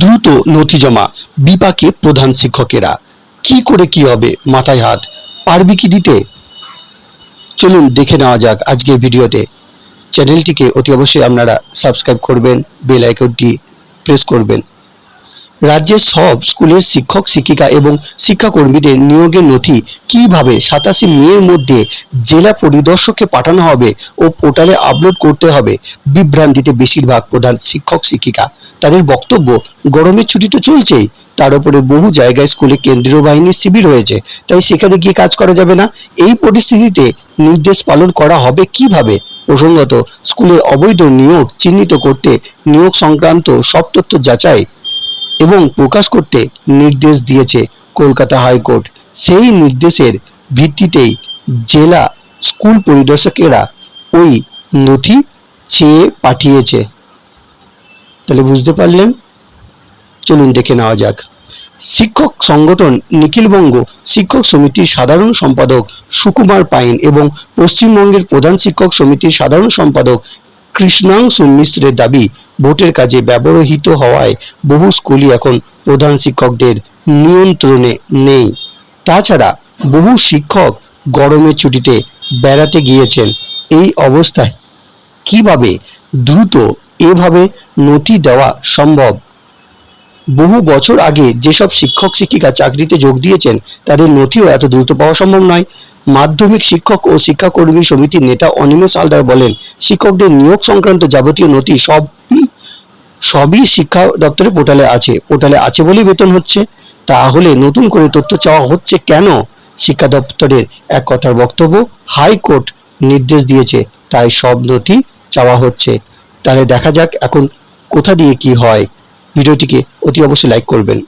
দ্রুত নথি জমা, বিপাকে প্রধান শিক্ষকেরা। কি করে কি হবে? মাথায় হাত। পারবি কি দিতে? চলুন দেখে নেওয়া যাক আজকের ভিডিওতে। চ্যানেলটিকে অতি অবশ্যই আপনারা সাবস্ক্রাইব করবেন, বেল আইকনটি প্রেস করবেন। রাজ্যের সব স্কুলের শিক্ষক, শিক্ষিকা এবং শিক্ষাকর্মীদের নিয়োগের নথি কীভাবে সাতাশে মের মধ্যে জেলা পরিদর্শককে পাঠানো হবে ও পোর্টালে আপলোড করতে হবে? বিভ্রান্তিতে বেশিরভাগ প্রধান শিক্ষক, শিক্ষিকা। তাদের বক্তব্য গরমের ছুটি তো চলছেই। তার উপরে বহু জায়গায় স্কুলে কেন্দ্রীয় বাহিনীর শিবির হয়েছে তাই সেখানে গিয়ে কাজ করা যাবে না। এই পরিস্থিতিতে নির্দেশ পালন করা হবে কীভাবে? প্রসঙ্গত, স্কুলের অবৈধ নিয়োগ চিহ্নিত করতে নিয়োগ সংক্রান্ত সব তথ্য যাচাই এবং প্রকাশ করতে নির্দেশ দিয়েছে কলকাতা হাইকোর্ট। সেই নির্দেশের ভিত্তিতেই জেলা স্কুল পরিদর্শকেরা ওই নথি চেয়ে পাঠিয়েছে। তাহলে বুঝতে পারলেন? চলুন দেখে নেওয়া যাক। শিক্ষক সংগঠন নিখিলবঙ্গ শিক্ষক সমিতির সাধারণ সম্পাদক সুকুমার পাইন এবং পশ্চিমবঙ্গের প্রধান শিক্ষক সমিতির সাধারণ সম্পাদক কৃষ্ণাংশু মিশ্রের দাবি, ভোটের কাজে ব্যবহৃত হওয়ায় বহু স্কুলই এখন প্রধান শিক্ষকদের নিয়ন্ত্রণে নেই। তাছাড়া বহু শিক্ষক গরমের ছুটিতে বেড়াতে গিয়েছেন। এই অবস্থায় কীভাবে দ্রুত এভাবে নথি দেওয়া সম্ভব? বহু বছর আগে যেসব শিক্ষক, শিক্ষিকা চাকরিতে যোগ দিয়েছেন, তাদের নথিও এত দ্রুত পাওয়া সম্ভব নয়। মাধ্যমিক শিক্ষক ও শিক্ষাকর্মী সমিতির নেতা অনিমেষ হালদার বলেন, শিক্ষকদের নিয়োগ সংক্রান্ত যাবতীয় নথি সব, সবই শিক্ষা দপ্তরের পোর্টালে আছে। পোর্টালে আছে বলেই বেতন হচ্ছে। তাহলে নতুন করে তথ্য চাওয়া হচ্ছে কেন? শিক্ষা দপ্তরের এক কথার বক্তব্য, হাইকোর্ট নির্দেশ দিয়েছে, তাই সব নথি চাওয়া হচ্ছে। তাহলে দেখা যাক এখন কোথা দিয়ে কি হয়। ভিডিওটিকে অতি অবশ্যই লাইক করবেন।